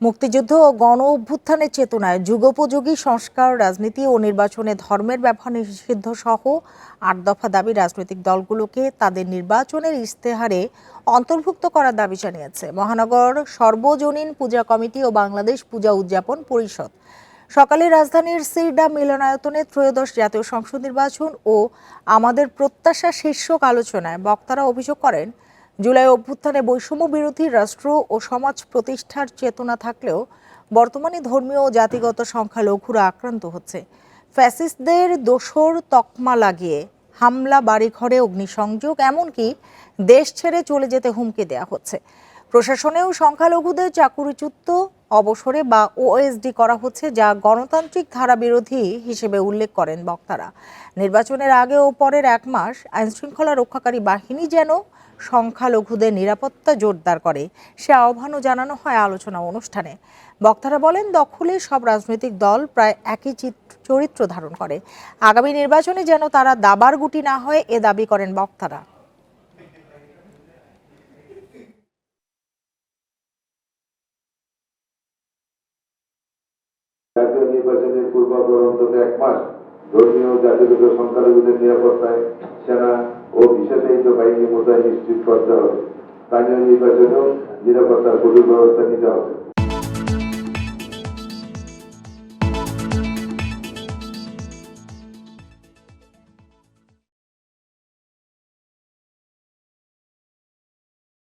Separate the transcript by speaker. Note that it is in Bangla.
Speaker 1: মুক্তিযুদ্ধ ও গণ অভ্যুত্থানের চেতনায় যুগোপযোগী সংস্কার, রাজনীতি ও নির্বাচনে ধর্মের ব্যবহার নিষিদ্ধ সহ আট দফা দাবি রাজনৈতিক দলগুলোকে তাদের নির্বাচনের ইস্তেহারে অন্তর্ভুক্ত করার দাবি জানিয়েছে মহানগর সর্বজনীন পূজা কমিটি ও বাংলাদেশ পূজা উদযাপন পরিষদ। সকালে রাজধানীর সিরডা মিলনায়তনে ত্রয়োদশ জাতীয় সংসদ নির্বাচন ও আমাদের প্রত্যাশা শীর্ষক আলোচনায় বক্তারা অভিযোগ করেন জুলাই অভ্যুত্থানে বৈষম্য বিরোধী রাষ্ট্র ও সমাজ প্রতিষ্ঠার চেতনা থাকলেও বর্তমানে ধর্মীয় ও জাতিগত সংখ্যালঘুরা আক্রান্ত হচ্ছে। ফ্যাসিস্টদের দোসর তকমা লাগিয়ে হামলা, বাড়িঘরে অগ্নিসংযোগ, এমনকি দেশ ছেড়ে চলে যেতে হুমকি দেওয়া হচ্ছে। প্রশাসনেও সংখ্যালঘুদের চাকুরিচ্যুত অবসরে বা ওএসডি করা হচ্ছে যা গণতান্ত্রিক ধারা বিরোধী হিসেবে উল্লেখ করেন বক্তারা। নির্বাচনের আগে ও পরের এক মাস আইনশৃঙ্খলা রক্ষাকারী বাহিনী যেন সংখ্যালঘুদের নিরাপত্তা জোরদার করে, সে আহ্বানও জানানো হয় আলোচনা অনুষ্ঠানে। বক্তারা বলেন, দখলে সব রাজনৈতিক দল প্রায় একই চিত্র- চরিত্র ধারণ করে। আগামী নির্বাচনে যেন তারা দাবার গুটি না হয় এ দাবি করেন বক্তারা।
Speaker 2: নির্বাচনের পূর্বাপর অন্তত এক মাস। ধর্মীয় জাতিগত সংখ্যালঘুদের নিরাপত্তায় সেনা ও বিশেষায়িত বাহিনী মোতায়েন নিশ্চিত করতে হবে। স্থানীয় নির্বাচনেও নিরাপত্তার কঠোর ব্যবস্থা নিতে হবে।